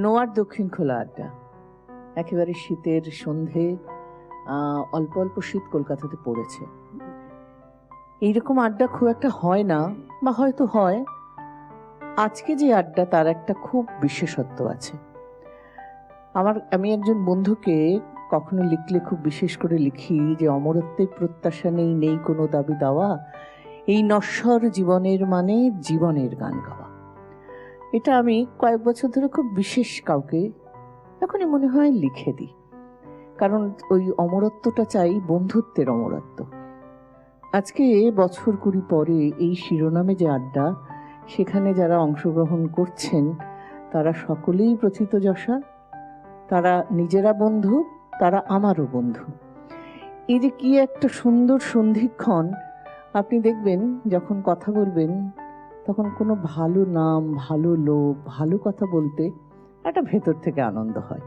নোয়ার দক্ষিণ খোলা আড্ডা। একেবারে শীতের সন্ধে অল্প অল্প শীত কলকাতাতে পড়েছে। এইরকম আড্ডা খুব একটা হয় না, বা হয়তো হয়। আজকে যে আড্ডা, তার একটা খুব বিশেষত্ব আছে। আমার, আমি একজন বন্ধুকে কখনো লিখলে খুব বিশেষ করে লিখি যে, অমরত্বের প্রত্যাশা নেই নেই কোনো দাবি দেওয়া। এই নশ্বর জীবনের মানে জীবনের গান গাওয়া। এটা আমি কয়েক বছর ধরে খুব বিশেষ কাউকে এখনই মনে হয় লিখে দিই। কারণ ওই অমরত্বটা চাই বন্ধুত্বের অমরত্ব। আজকে বছর কুড়ি পরে এই শিরোনামে যে আড্ডা, সেখানে যারা অংশগ্রহণ করছেন, তারা সকলেই প্রথিত যশা। তারা নিজেরা বন্ধু, তারা আমারও বন্ধু। এই যে কি একটা সুন্দর সন্ধিক্ষণ, আপনি দেখবেন যখন কথা বলবেন তখন কোনো ভালো নাম, ভালো লোক, ভালো কথা বলতে একটা ভেতর থেকে আনন্দ হয়।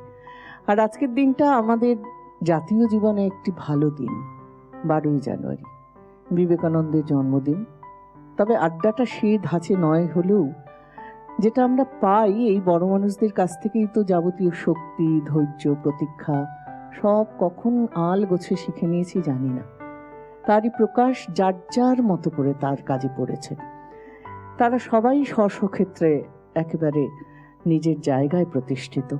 আর আজকের দিনটা আমাদের জাতীয় জীবনে একটি ভালো দিন, বারোই জানুয়ারি, বিবেকানন্দের জন্মদিন। তবে আড্ডাটা সে ধাঁচে নয় হলেও যেটা আমরা পাই, এই বড় মানুষদের কাছ থেকেই তো যাবতীয় শক্তি, ধৈর্য, প্রতীক্ষা সব কখন আল গোছে শিখে নিয়েছি জানি না। তারই প্রকাশ যার যার মতো করে তার কাজে পড়েছে। তারা সবাই স্বস্বক্ষেত্রে একেবারে নিজের জায়গায় প্রতিষ্ঠিত।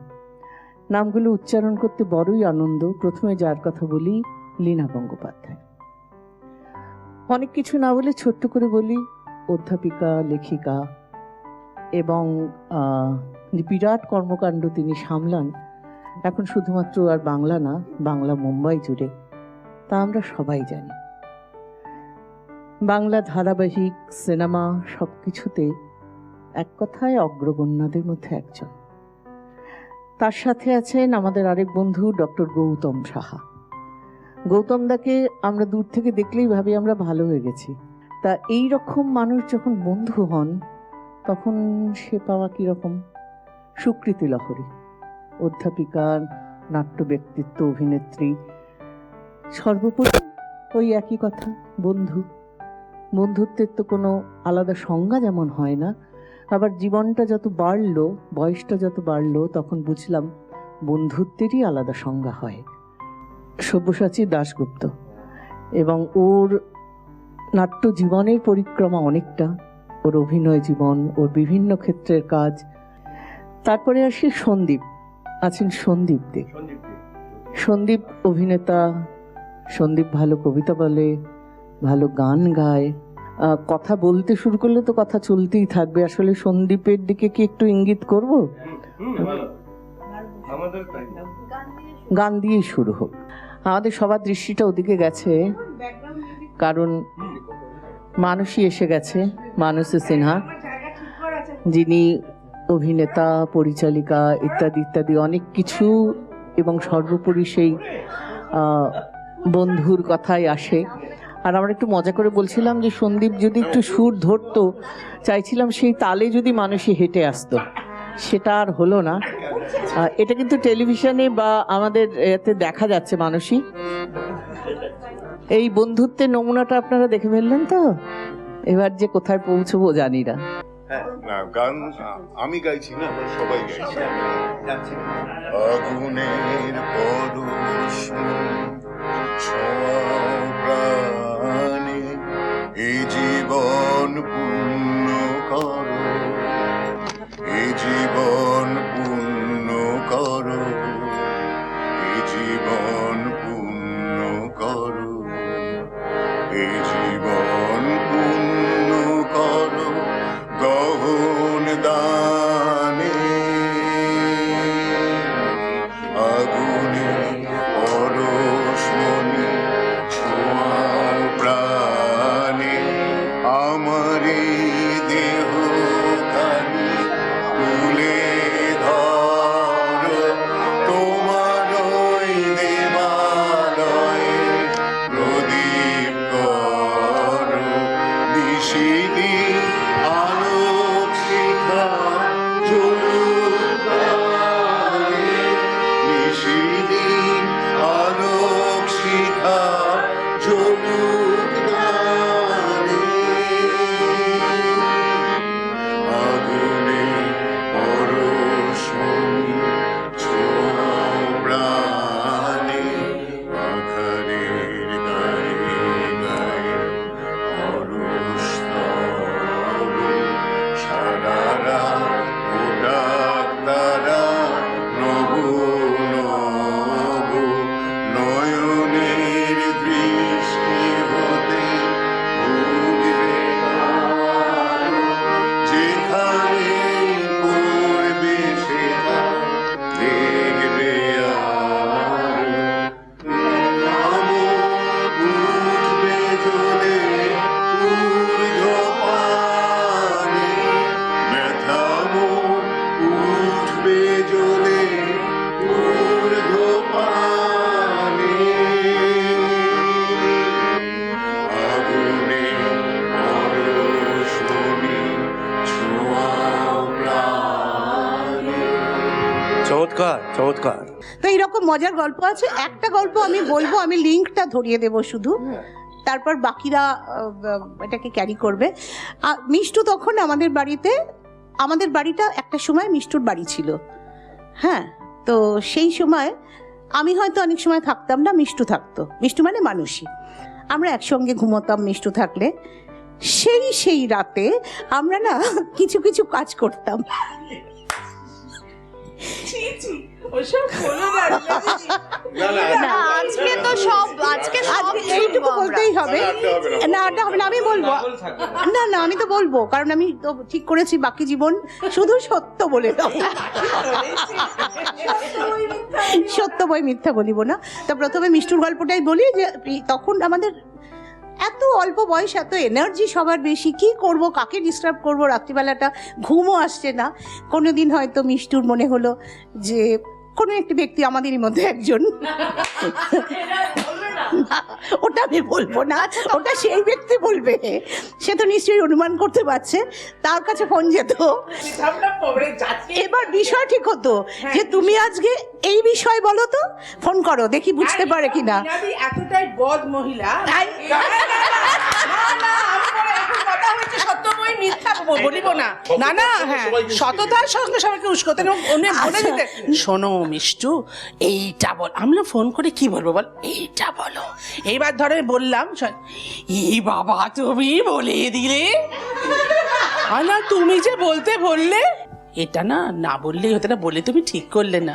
নামগুলো উচ্চারণ করতে বড়ই আনন্দ। প্রথমে যার কথা বলি লীনা গঙ্গোপাধ্যায়। অনেক কিছু না বলে ছোট্ট করে বলি অধ্যাপিকা, লেখিকা এবং বিরাট কর্মকাণ্ড তিনি সামলান। এখন শুধুমাত্র আর বাংলা না, বাংলা মুম্বাই জুড়ে। তা আমরা সবাই জানি। বাংলা ধারাবাহিক, সিনেমা সব কিছুতে এক কথায় অগ্রগণ্যদের মধ্যে একজন। তার সাথে আছেন আমাদের আরেক বন্ধু ডক্টর গৌতম সাহা। গৌতম দাকে আমরা দূর থেকে দেখলেই ভাবি আমরা ভালো হয়ে গেছি। তা এই রকম মানুষ যখন বন্ধু হন, তখন সে পাওয়া কীরকম সুকৃতি লহরী। অধ্যাপিকা, নাট্য ব্যক্তিত্ব, অভিনেত্রী, সর্বোপরি ওই একই কথা, বন্ধু। বন্ধুত্বের তো কোনো আলাদা সংজ্ঞা যেমন হয় না আবার জীবনটা যত বাড়লো বয়সটা যত বাড়লো তখন বুঝলাম বন্ধুত্বেরই আলাদা সংজ্ঞা হয়। সব্যসাচী দাশগুপ্ত এবং ওর নাট্য জীবনের পরিক্রমা অনেকটা ওর অভিনয় জীবন ওর বিভিন্ন ক্ষেত্রের কাজ। তারপরে আসি সন্দীপ আছেন সন্দীপ দে। সন্দীপ অভিনেতা সন্দীপ ভালো কবিতা বলে ভালো গান গায় কথা বলতে শুরু করলে তো কথা চলতেই থাকবে। আসলে সন্দীপের দিকে কি একটু ইঙ্গিত করব? গান দিয়েই শুরু হোক। আমাদের সবার দৃষ্টিটা ওদিকে গেছে, কারণ মানুষই এসে গেছে, মানসী সিনহা, যিনি অভিনেতা, পরিচালিকা ইত্যাদি ইত্যাদি অনেক কিছু এবং সর্বোপরি সেই বন্ধুর কথাই আসে। আর আমরা একটু মজা করে বলছিলাম যে সন্দীপ যদি একটু সুর ধরতো, চাইছিলাম সেই তালে যদি মানুষই হেঁটে আসতো। সেটা আর হলো না। এটা কিন্তু টেলিভিশনে বা আমাদের এতে দেখা যাচ্ছে মানুষই। এই বন্ধুত্বের নমুনাটা আপনারা দেখে ফেললেন তো? এবার যে কোথায় পৌঁছবো জানি না। না, গান, আমি গাইছি না সবাই গাইছি। আগুনের পরশ ছোঁয়া প্রাণে এই জীবন পূর্ণ করো। আমার চমৎকার চমৎকার। তো এইরকম মজার গল্প আছে। একটা গল্প আমি বলব, আমি লিঙ্কটা ধরিয়ে দেব শুধু। তারপর বাকিরা এটাকে ক্যারি করবে। মিষ্টু তখন আমাদের বাড়িতে, আমাদের বাড়িটা একটা সময় মিষ্টুর বাড়ি ছিল। হ্যাঁ তো সেই সময় আমি হয়তো অনেক সময় থাকতাম না, মিষ্টু থাকতো। মিষ্টু মানে মানুষই। আমরা একসঙ্গে ঘুমোতাম মিষ্টু থাকলে। সেই সেই রাতে আমরা না কিছু কিছু কাজ করতাম। না না না, আজকে তো সব আজকে সব এইটুকু বলতেই হবে। না। আড্ডা হবে না আমি বলব। না। না আমি তো বলব কারণ আমি তো ঠিক করেছি বাকি জীবন শুধু সত্য বলে সত্য বই মিথ্যা বলিব না। তা প্রথমে মিষ্টুর গল্পটাই বলি যে তখন আমাদের এত অল্প বয়স এত এনার্জি সবার বেশি কি করব কাকে ডিস্টার্ব করব? রাত্রিবেলাটা ঘুমও আসছে না। কোনো দিন হয়তো মিষ্টুর মনে হলো যে কোনো একটি ব্যক্তি আমাদেরই মধ্যে একজন। ওটা আমি বলব না ওটা সেই ব্যক্তি বলবে। সে তো নিশ্চয়ই অনুমান করতে পারছে তার কাছে ফোন যেত। এবার বিষয় ঠিক হতো যে তুমি আজকে এই বিষয় বলো তো। ফোন করো দেখি বুঝতে পারে কিনা। এতটাই বদ মহিলা। না, না, হ্যাঁ সততার সঙ্গে সবাইকে উস্কতেন উনি বলে আচ্ছা। শোনো মিষ্টু এইটা বল আমরা ফোন করে কি বলব বল? এইটা বলো। এইবার ধরে বললাম বাবা তুমি বলে দিলে। হয় না তুমি যে বলতে বললে এটা না না বললেই হতো না বলে তুমি ঠিক করলে না।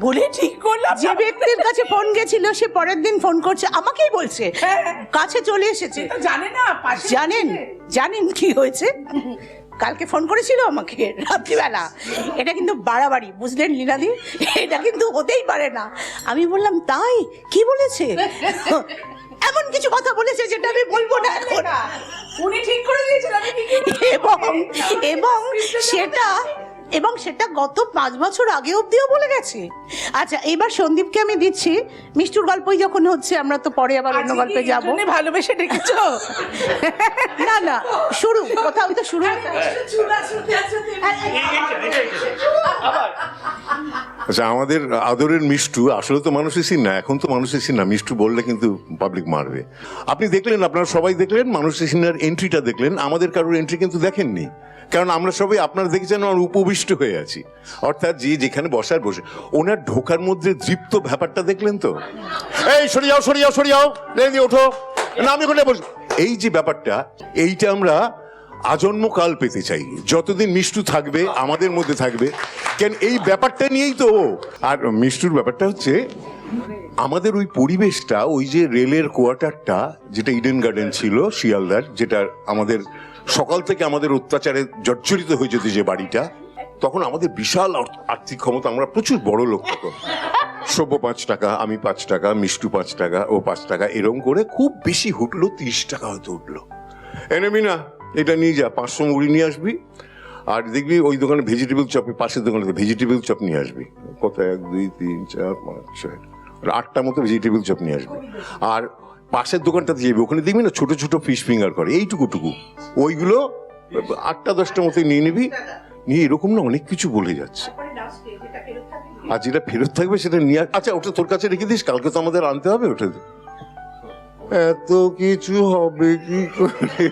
বলে ঠিক করলাম যে ব্যক্তির কাছে ফোন গেছিল সে পরের দিন ফোন করছে আমাকেই বলছে। হ্যাঁ। কাছে চলে এসেছে। জানে না জানেন জানেন কি হয়েছে? কালকে ফোন করেছিল আমাকে রাত্রিবেলা। এটা কিন্তু বাড়াবাড়ি বুঝলেন লীনাদি এটা কিন্তু হতেই পারে না। আমি বললাম তাই? কি বলেছে? এমন কিছু কথা বলেছে যেটা আমি বলব না এখন। উনি ঠিক করে কি এবং এবং সেটা এবং সেটা গত পাঁচ বছর আগে অবধিও বলে গেছে আচ্ছা এবার সন্দীপকে আমি দিচ্ছি মিষ্টুর গল্পই যখন হচ্ছে আমরা তো পরে আবার অন্য গল্পে যাব ভালোবেসে ডেকেছো না না শুরু কোথাও তো শুরু আচ্ছা আমাদের আদরের মিষ্টু আসলে তো মানুষের সিন না এখন তো মানুষের সিন না মিষ্টু বললে কিন্তু পাবলিক মারবে। আপনি দেখলেন আপনারা সবাই দেখলেন মানুষের সিনের এন্ট্রিটা দেখলেন আমাদের কারোর এন্ট্রি কিন্তু দেখেননি। কারণ আমরা সবাই আপনারা দেখেছেন আমরা উপবিষ্ট হয়ে আছি। অর্থাৎ যে যেখানে বসার বসে ওনার ঢোকার মধ্যে দৃপ্ত ব্যাপারটা দেখলেন তো? এই সরে যাও সরে যাও সরে যাও ওঠো। না আমি ওখানে বসে। এই যে ব্যাপারটা এইটা আমরা আজন্মকাল পেতে চাই। যতদিন মিষ্টু থাকবে, আমাদের মধ্যে থাকবে। কেন, এই ব্যাপারটা নিয়েই তো আর মিষ্টুর ব্যাপারটা হচ্ছে, আমাদের ওই পরিবেশটা, ওই যে রেলের কোয়ার্টারটা, যেটা ইডেন গার্ডেন ছিল, শিয়ালদার, যেটা আমাদের সকাল থেকে আমাদের অত্যাচারে জর্জরিত হয়ে যেত যে বাড়িটা, তখন আমাদের বিশাল আর্থ- আর্থিক ক্ষমতা, আমরা প্রচুর বড় লোক তখন। সভ্য পাঁচ টাকা, আমি পাঁচ টাকা, মিষ্টু পাঁচ টাকা, ও পাঁচ টাকা, এরম করে খুব বেশি উঠল তিরিশ টাকা হয়তো উঠল এনেবি না এটা নিয়ে যা, পাঁচশো মুড়ি নিয়ে আসবি, আর দেখবি ওই দোকানে ভেজিটেবল চপ পাশের দোকানে ভেজিটেবল চপ নিয়ে আসবি। কত এক, দুই, তিন, চার, পাঁচ, ছয়, আর আটটা মতো ভেজিটেবল চপ নিয়ে আসবি। আর পাশের দোকানটাতে যাবি, ওখানে দেখবি না ছোট ছোট ফিশ ফিঙ্গার করে এইটুকু টুকু ওইগুলো আটটা দশটা মতো নিয়ে নিবি। নিয়ে এরকম না অনেক কিছু বলে যাচ্ছে। আর যেটা ফেরত থাকবে সেটা নিয়ে আচ্ছা ওটা তোর কাছে রেখে দিস, কালকে তো আমাদের আনতে হবে ওটা। এত কিছু হবে কি করে?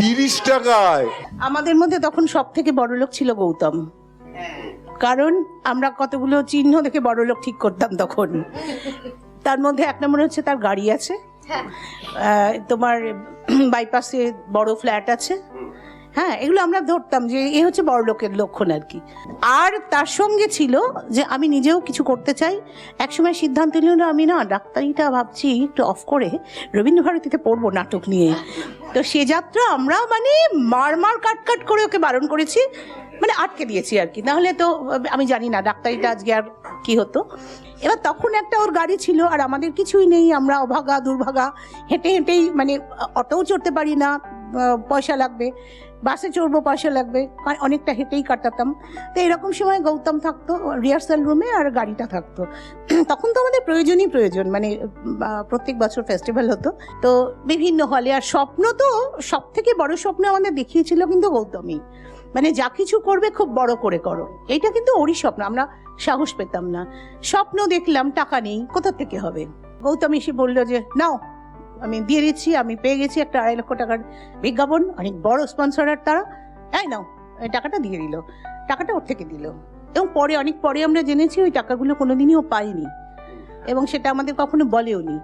তিরিশ টাকায়? আমাদের মধ্যে তখন সব থেকে বড় লোক ছিল গৌতম। কারণ আমরা কতগুলো চিহ্ন দেখে বড় লোক ঠিক করতাম তখন। তার মধ্যে এক নম্বর হচ্ছে তার গাড়ি আছে। তোমার বাইপাসে বড় ফ্ল্যাট আছে। হ্যাঁ এগুলো আমরা ধরতাম যে এ হচ্ছে বড় লোকের লক্ষণ আর কি। আর তার সঙ্গে ছিল যে আমি নিজেও কিছু করতে চাই। একসময় সিদ্ধান্ত নিল আমি, না, ডাক্তারিটা ভাবছি একটু অফ করে রবীন্দ্রভারতীতে পড়ব নাটক নিয়ে। তো সে যাত্রা আমরা মানে মার মার কাট কাট করে ওকে বারণ করেছি মানে আটকে দিয়েছি আর কি। নাহলে তো, আমি জানি না ডাক্তারিটা আজকে আর কি হতো। এবার তখন একটা ওর গাড়ি ছিল আর আমাদের কিছুই নেই, আমরা অভাগা, দুর্ভাগা, হেঁটে হেঁটেই মানে অটোও চড়তে পারি না পয়সা লাগবে। বাসে চড়বো, পয়সা লাগবে। অনেকটা হেঁটেই কাটাতাম। তো এরকম সময় গৌতম থাকতো রিহার্সাল রুমে আর গাড়িটা থাকতো। তখন তো আমাদের প্রয়োজনই প্রয়োজন মানে প্রত্যেক বছর ফেস্টিভ্যাল হতো। তো বিভিন্ন হলে আর স্বপ্ন তো সব থেকে বড় স্বপ্ন আমাদের দেখিয়েছিল কিন্তু গৌতমই। মানে যা কিছু করবে খুব বড় করে করো। এইটা কিন্তু ওরই স্বপ্ন, আমরা সাহস পেতাম না। স্বপ্ন দেখলাম, টাকা নেই কোথা থেকে হবে? গৌতম এসে বলল যে, নাও আমি দিয়ে দিচ্ছি, আমি পেয়ে গেছি একটা আড়াই লক্ষ টাকার বিজ্ঞাপন, অনেক বড় স্পন্সরার তারা। তাই নাও টাকাটা দিয়ে দিল। টাকাটা ওর থেকে দিল। এবং পরে, অনেক পরে আমরা জেনেছি ওই টাকাগুলো কোনো দিনই ও পায়নি। এবং সেটা আমাদের কখনো বলেও নি।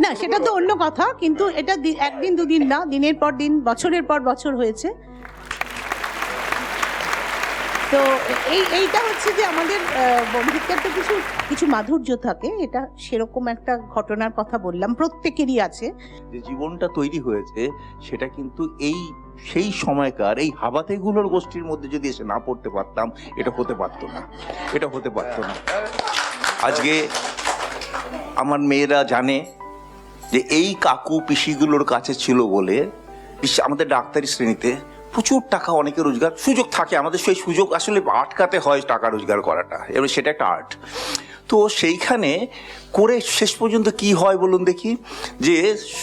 না, সেটা তো অন্য কথা, কিন্তু এটা একদিন, দুদিন না, দিনের পর দিন, বছরের পর বছর হয়েছে। তো এই, এইটা হচ্ছে যে আমাদের বন্ধুত্বের তো কিছু কিছু মাধুর্য থাকে। এটা সেরকম একটা ঘটনার কথা বললাম। প্রত্যেকেরই আছে। যে জীবনটা তৈরি হয়েছে, সেটা কিন্তু এই, সেই সময়কার, এই হাবাতেগুলোর গোষ্ঠীর মধ্যে যদি এসে না পড়তে পারতাম, এটা হতে পারতো না। এটা হতে পারতো না। আজকে আমার মেয়েরা জানে যে এই কাকু পিসিগুলোর কাছে ছিল বলে আমাদের ডাক্তারি শ্রেণীতে প্রচুর টাকা অনেকে রোজগার, সুযোগ থাকে। আমাদের সেই সুযোগ আসলে আটকাতে হয় টাকা রোজগার করাটা এবার সেটা একটা আর্ট। তো সেইখানে করে শেষ পর্যন্ত কি হয় বলুন দেখি, যে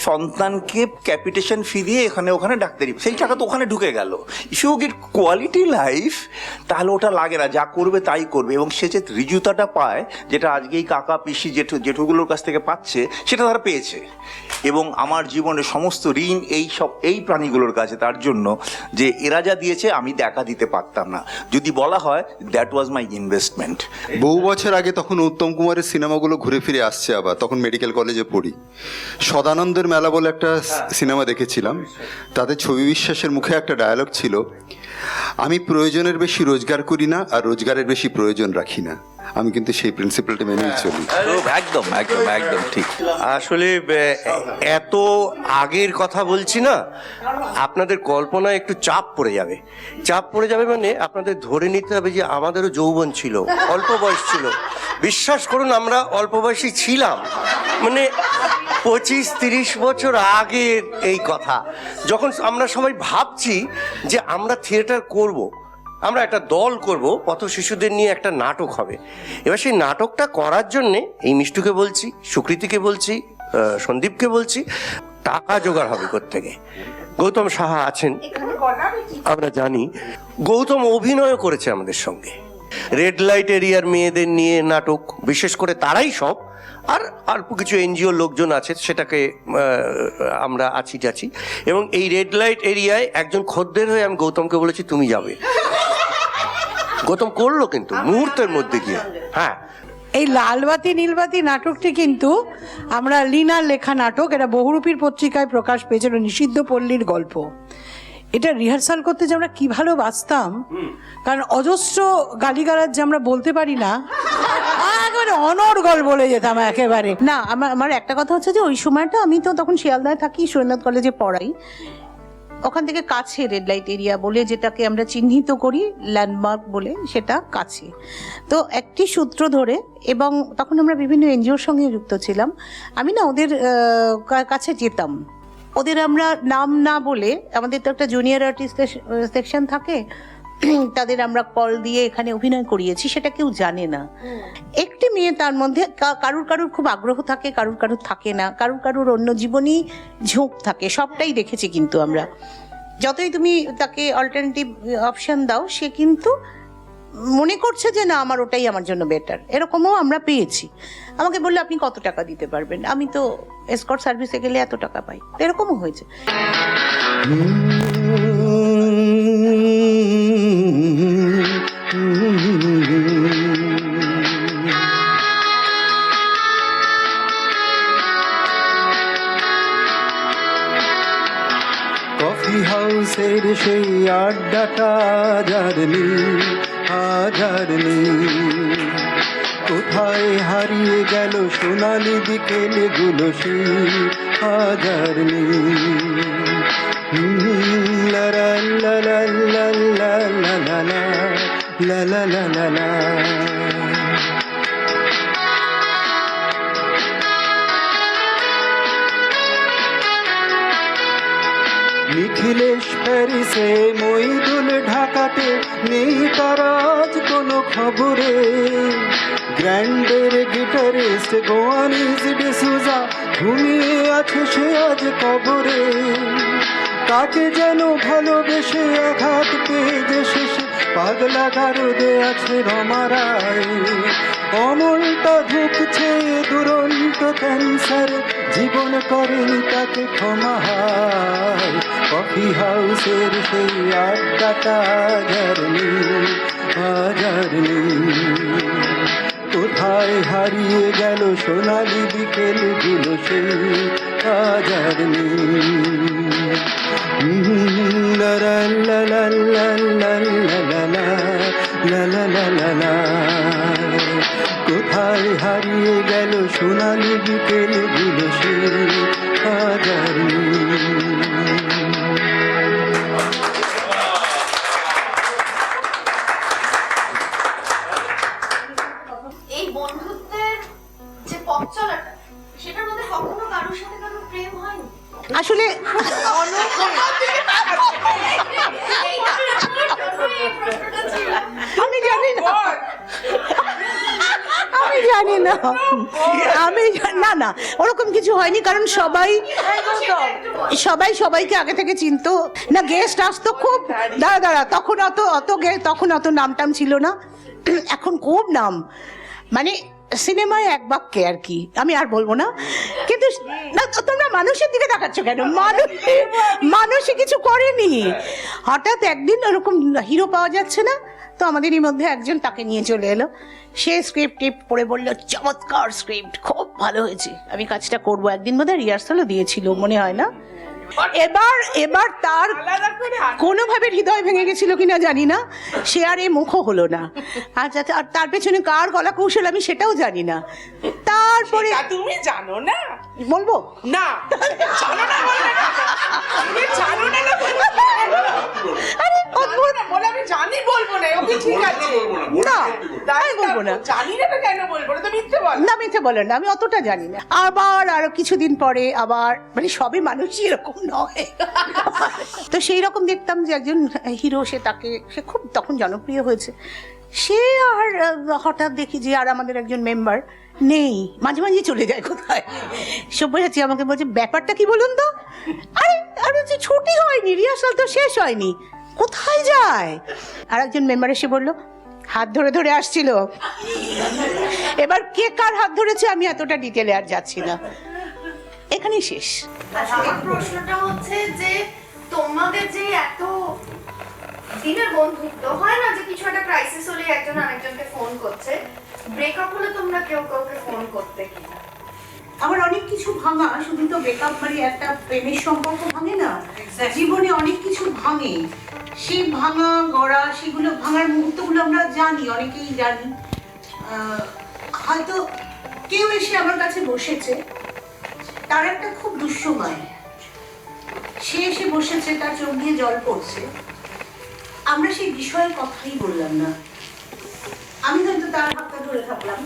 সন্তানকে ক্যাপিটেশন ফি দিয়ে এখানে ওখানে ডাক্তারি, সেই টাকা তো ওখানে ঢুকে গেল। ইউ কোয়ালিটি লাইফ তাহলে ওটা লাগে না, যা করবে তাই করবে। এবং সে যে রিজুতাটা পায়, যেটা আজকেই কাকা, পিসি, জেঠু, জেঠুগুলোর কাছ থেকে পাচ্ছে, সেটা তারা পেয়েছে। এবং আমার জীবনে সমস্ত ঋণ এই সব এই প্রাণীগুলোর কাছে তার জন্য যে এরা যা দিয়েছে আমি দেখা দিতে পারতাম না। যদি বলা হয় দ্যাট ওয়াজ মাই ইনভেস্টমেন্ট বহু বছর আগে তখন উত্তম কুমারের সিনেমাগুলো ঘুরে ফিরে আসছে আবার তখন মেডিকেল কলেজে পড়ি। সদানন্দের মেলা বলে একটা সিনেমা দেখেছিলাম। তাতে ছবি বিশ্বাসের মুখে একটা ডায়ালগ ছিল আমি প্রয়োজনের বেশি রোজগার করি না আর রোজগারের বেশি প্রয়োজন রাখি না। আমি কিন্তু সেই প্রিন্সিপালটা মেনেই চলি। একদম একদম একদম ঠিক। আসলে এত আগের কথা বলছি না আপনাদের কল্পনায় একটু চাপ পড়ে যাবে। চাপ পড়ে যাবে মানে আপনাদের ধরে নিতে হবে যে আমাদেরও যৌবন ছিল অল্প বয়স ছিল। বিশ্বাস করুন আমরা অল্প বয়সী ছিলাম। মানে পঁচিশ তিরিশ বছর আগে এই কথা। যখন আমরা সবাই ভাবছি যে আমরা থিয়েটার করব। আমরা একটা দল করব পথ শিশুদের নিয়ে একটা নাটক হবে। এবার সেই নাটকটা করার জন্যে এই মিষ্টুকে বলছি সুকৃতিকে বলছি সন্দীপকে বলছি টাকা জোগাড় হবে থেকে গৌতম সাহা আছেন আমরা জানি। গৌতম অভিনয় করেছে আমাদের সঙ্গে। রেড লাইট এরিয়ার মেয়েদের নিয়ে নাটক বিশেষ করে তারাই সব আর অল্প কিছু এনজিও লোকজন আছে সেটাকে আমরা আছি টাছি এবং এই রেড লাইট এরিয়ায় একজন খদ্দের হয়ে আমি গৌতমকে বলেছি তুমি যাবে। গৌতম করল কিন্তু মুহূর্তের মধ্যে গিয়ে। হ্যাঁ। এই লালবাতি নীলবাতি নাটকটি কিন্তু আমরা লিনার লেখা নাটক এটা বহুরূপীর পত্রিকায় প্রকাশ পেয়েছিল নিষিদ্ধ পল্লীর গল্প। এটা রিহার্সাল করতে যে আমরা কি ভালো বাঁচতাম কারণ অজস্র গালিগালাজ যে আমরা বলতে পারি না একেবারে অনর্গল বলে যেতাম একেবারে। না আমার আমার একটা কথা হচ্ছে যে ওই সময়টা আমি তো তখন শিয়ালদায় থাকি সুরেন্দ্রনাথ কলেজে পড়াই। ওখান থেকে কাছে রেড লাইট এরিয়া বলে যেটাকে আমরা চিহ্নিত করি ল্যান্ডমার্ক বলে সেটা কাছে। তো একটি সূত্র ধরে এবং তখন আমরা বিভিন্ন এনজিওর সঙ্গে যুক্ত ছিলাম আমি না ওদের কাছে যেতাম। ওদের আমরা নাম না বলে আমাদের তো একটা জুনিয়র আর্টিস্ট সেকশন থাকে তাদের আমরা কল দিয়ে এখানে অভিনয় করিয়েছি সেটা কেউ জানে না। একটি মেয়ে তার মধ্যে কারুর কারুর খুব আগ্রহ থাকে কারুর কারুর থাকে না কারুর কারুর অন্য জীবনী ঝোঁক থাকে সবটাই দেখেছি কিন্তু আমরা। যতই তুমি তাকে অল্টারনেটিভ অপশন দাও সে কিন্তু মনে করছে যে না, আমার ওটাই আমার জন্য বেটার এরকমও আমরা পেয়েছি। আমাকে বললে, আপনি কত টাকা দিতে পারবেন? আমি তো এসকট সার্ভিসে গেলে এত টাকা পাই। এরকমও হয়েছে। কফি হাউসের সেই আড্ডাটা নেই হাজার নেই কোথায় হারিয়ে গেল সোনালি বিকেলে গুলো সে হাজার নেই লালা নিখিলেশ প্যারিসে মইদুল ঢাকাতে নেই তার আজ কোনো খবরে। গ্র্যান্ডের গিটারিস্ট গোয়ানিজ ডিসুজা ঘুমিয়ে আছে সে আজ কবরে। কাকে যেন ভালোবেসে আঘাত পেয়ে যে শেষে, পাগলা গারদে আছে রমারায় অমলটা ঢুকছে দুরন্ত ক্যান্সার জীবন করেনি তাকে ক্ষমা হায়। কফি হাউসের সেই আড্ডাটা জারনি আজারনি কোথায় হারিয়ে গেল সোনালি বিকেলগুলো সেই আজারনি লা লা লা লা লা। কোথায় হারিয়ে গেল সোনালি বিকেলগুলো সেই আজারনি আমি না না, ওরকম কিছু হয়নি, কারণ সবাই সবাই সবাইকে আগে থেকে চিনতো। না গেস্ট আসতো খুব। দাঁড়া দাঁড়া, তখন অত অত গে- তখন অত নাম টাম ছিল না। এখন খুব নাম। মানে সিনেমায় এক বাক্যে আর কি। আমি আর বলব না। কিন্তু তোমরা মানুষের দিকে দেখাচ্ছ কেন? মানুষ মানুষে কিছু করেনি। হঠাৎ একদিন ওরকম হিরো পাওয়া যাচ্ছে না। তো আমাদেরই মধ্যে একজন তাকে নিয়ে চলে এলো। সে স্ক্রিপ্ট টিপ পড়ে বলল, চমৎকার স্ক্রিপ্ট খুব ভালো হয়েছে। আমি কাজটা করব একদিন বোধহয় রিহার্সালও দিয়েছিল, মনে হয় না? এবার এবার তার কোনোভাবে হৃদয় ভেঙে গেছিল কিনা জানি না সে আর এ মুখও হলো না। আচ্ছা যাতে আর তার পেছনে কার গলা কৌশল আমি সেটাও জানি না। তারপরে তুমি জানো না। বলব? না। জানো না বলবে না। জানো না না বলবে আরে অদ্ভুত। বলে আমি জানি বলব না ওকে ঠিক আছে। না তাই বলব না। জানি না তো কেন বলব না তো মিথ্যে বল। না মিথ্যে বলেন না আমি অতটা জানি না। আবার আরও কিছুদিন পরে আবার মানে সবই মানুষই এরকম নয়। তো সেই রকম দেখতাম যে একজন হিরো, সে তাকে, সে খুব তখন জনপ্রিয় হয়েছে। সে আর হঠাৎ দেখি যে আর আমাদের একজন মেম্বার নেই। মাঝে মাঝে চলে যায় কোথায়? সব্যসাচী আমাকে বলছে, ব্যাপারটা কি বলুন তো? আরে আরে যে ছুটি হয়নি, রিহার্সাল তো শেষ হয়নি। কোথায় যায়? আর একজন মেম্বার এসে বলল, হাত ধরে ধরে আসছিল। এবার কে কার হাত ধরেছে আমি এতটা ডিটেলে আর যাচ্ছি না। এখানেই শেষ। আসলে প্রশ্নটা হচ্ছে যে তোমাদের যে এত দিনের বন্ধুত্ব হয় না যে কিছু একটা ক্রাইসিস হলে একজন আরেকজনকে ফোন করছে? ব্রেকআপ হলে তোমরা কেউ কাউকে ফোন করতে কিনা আমার অনেক কিছু ভাঙা শুধু তো ব্রেকআপ মানে একটা প্রেমের সম্পর্ক ভাঙে না জীবনে অনেক কিছু ভাঙে। সেই ভাঙা গড়া সেগুলো ভাঙার মুহূর্তগুলো আমরা জানি অনেকেই জানি। আহ, হয়তো কেউ এসে আমার কাছে বসেছে একটা খুব দুঃসময়। সে এসে বসেছে তার চোখ দিয়ে জল পড়ছে। আমরা সেই বিষয়ে কথাই বললাম না। আমি হয়তো তার হাতটা ধরে থাকলাম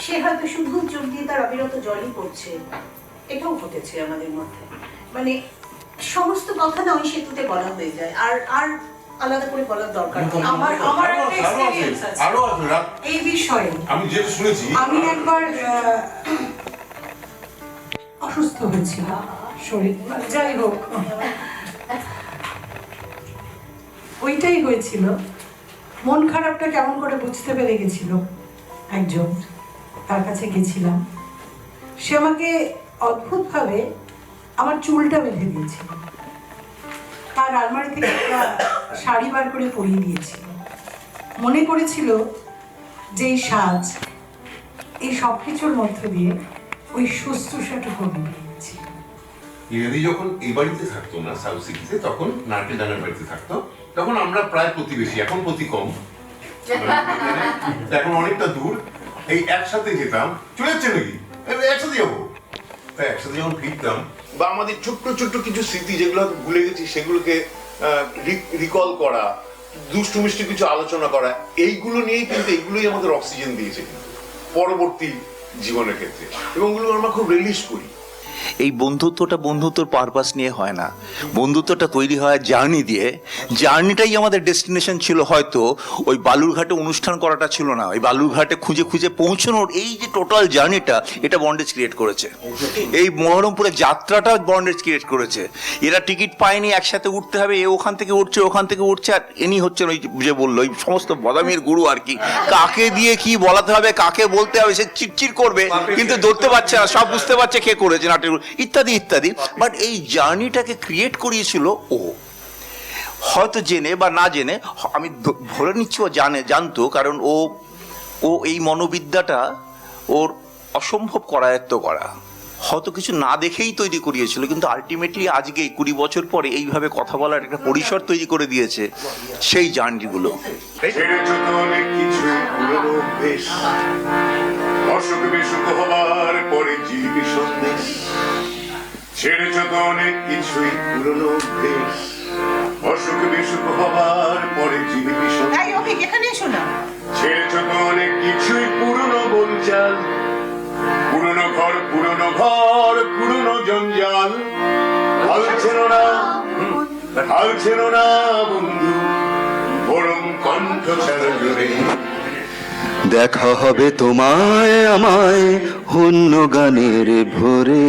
সে হয়তো শুধু চোখ দিয়ে তার অবিরত জলই পড়ছে। এটাও ঘটেছে আমাদের মধ্যে। মানে সমস্ত কথা না ওই সেতুতে বলা হয়ে যায়। আর আর আলাদা করে বলার দরকার নেই। আমার আমার একটা এক্সপিরিয়েন্স আছে এই বিষয়ে আমি যেটা শুনেছি আমি একবার অসুস্থ হয়েছিলাম শরীর। যাই হোক। ওইটাই হয়েছিল। মন খারাপটা কেমন করে বুঝতে পেরে গেছিল একজন। তার কাছে গেছিলাম। সে আমাকে অদ্ভুতভাবে আমার চুলটা বেঁধে দিয়েছিল। তার আলমারি থেকে একটা শাড়ি বার করে পরিয়ে দিয়েছিল মনে করেছিল যে এই সাজ, এই সব কিছুর মধ্য দিয়ে ওই শুশ্রূষাটুকু পেয়েছি ইরাদি যখন এই বাড়িতে থাকতো না সাউথ সিটিতে তখন নারকেল ডানের বাড়িতে থাকতো তখন আমরা প্রায় প্রতিবেশী এখন প্রতি কম। এখন অনেকটা দূর এই একসাথে যেতাম চলে যাচ্ছে নাকি? একসাথে যাব। তাই একসাথে যখন ফিরতাম বা আমাদের ছোট্ট ছোট্ট কিছু স্মৃতি যেগুলো ভুলে গেছি সেগুলোকে রিকল করা দুষ্টু মিষ্টি কিছু আলোচনা করা এইগুলো নিয়েই কিন্তু এইগুলোই আমাদের অক্সিজেন দিয়েছে। পরবর্তী জীবনের ক্ষেত্রে। এবং ওগুলো আমরা খুব রিলিজ করি। এই বন্ধুত্বটা বন্ধুত্বর পারপাস নিয়ে হয় না। বন্ধুত্বটা তৈরি হয় জার্নি দিয়ে। জার্নিটাই আমাদের ডেস্টিনেশন ছিল হয়তো ওই বালুরঘাটে অনুষ্ঠান করাটা ছিল না। ওই বালুরঘাটে খুঁজে খুঁজে পৌঁছানোর এই যে টোটাল জার্নিটা এটা বন্ডেজ ক্রিয়েট করেছে। এই মহরমপুরের যাত্রাটা বন্ডেজ ক্রিয়েট করেছে। এরা টিকিট পায়নি, একসাথে উঠতে হবে, এ ওখান থেকে উঠছে, ওখান থেকে উঠছে, আর এনি হচ্ছেন ওই যে বলল, ওই সমস্ত বদামির গুরু আর কি। কাকে দিয়ে কি বলাতে হবে, কাকে বলতে হবে, সে চিটচিট করবে, কিন্তু ধরতে পারছে না, সব বুঝতে পারছে কে করেছে নাটক ইত্যাদি ইত্যাদি। বাট এই জার্নিটাকে ক্রিয়েট করিয়েছিল ও। হয়তো জেনে বা না জেনে আমি ধরে নিচ্ছি ও জানে, জানতো, কারণ ও ও এই মনোবিদ্যাটা ওর অসম্ভব করায়ত্ত করা। হয়তো কিছু না দেখেই তৈরি করিয়েছিল, কিন্তু আলটিমেটলি আজকে কুড়ি বছর পরে এইভাবে কথা বলার একটা পরিসর তৈরি করে দিয়েছে সেই জার্নিগুলো অসুখ বিসুখ হবার পরে জীবী সন্দেশ। ছেড়েছ তো অনেক কিছুই পুরনো অভ্যেস। অসুখ বিসুখ হবার পরে জীবী সন্দেশ এখানে এসো না। ছেড়েছ তো অনেক কিছুই পুরনো বলচাল পুরনো ঘর পুরনো ঘর পুরনো জঞ্জাল। হাল ছিল না হাল ছিল না বন্ধু। বরং কণ্ঠ ছাড়া জোরে। দেখা হবে তোমায় আমায় হন্য গানের ভোরে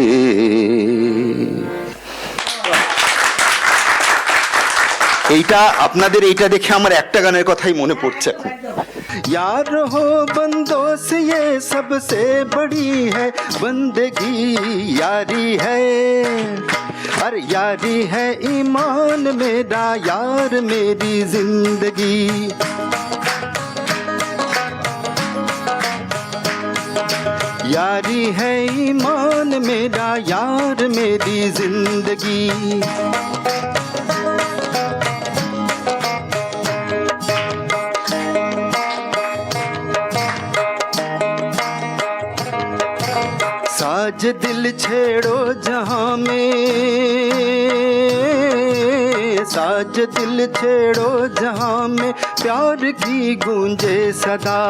এইটা আপনাদের এইটা দেখে আমার একটা গানের কথাই মনে পড়ছে এখন यार हो बंदों से ये सबसे बड़ी है बंदगी यारी है और यारी है ईमान मेरा यार मेरी जिंदगी यारी है ईमान मेरा, यार मेरी ज़िंदगी। साज दिल छेड़ो जहाँ में, साज दिल छेड़ो जहाँ में प्यार की गूंजे सदा।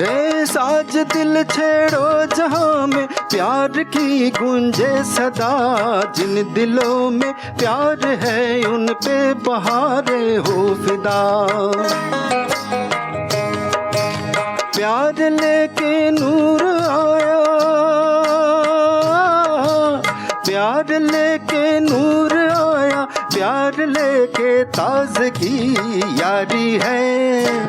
हे साज दिल छेड़ो जहाँ में प्यार की गूंजे सदा। जिन दिलों में प्यार है, उन पे बहारे हो फिदा। प्यार लेके नूर आया। प्यार लेके नूर प्यार लेके ताजगी यारी है।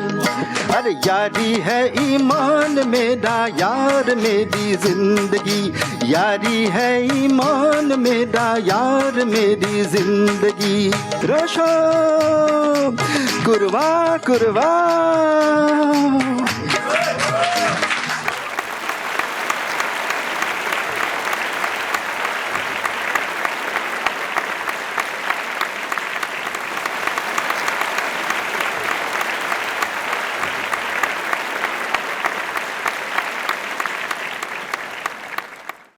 अरे यारी है ईमान मेरा, यार मेरी ज़िंदगी। यारी है ईमान मेरा, यार मेरी ज़िंदगी। रोशो कुरवा कुरवा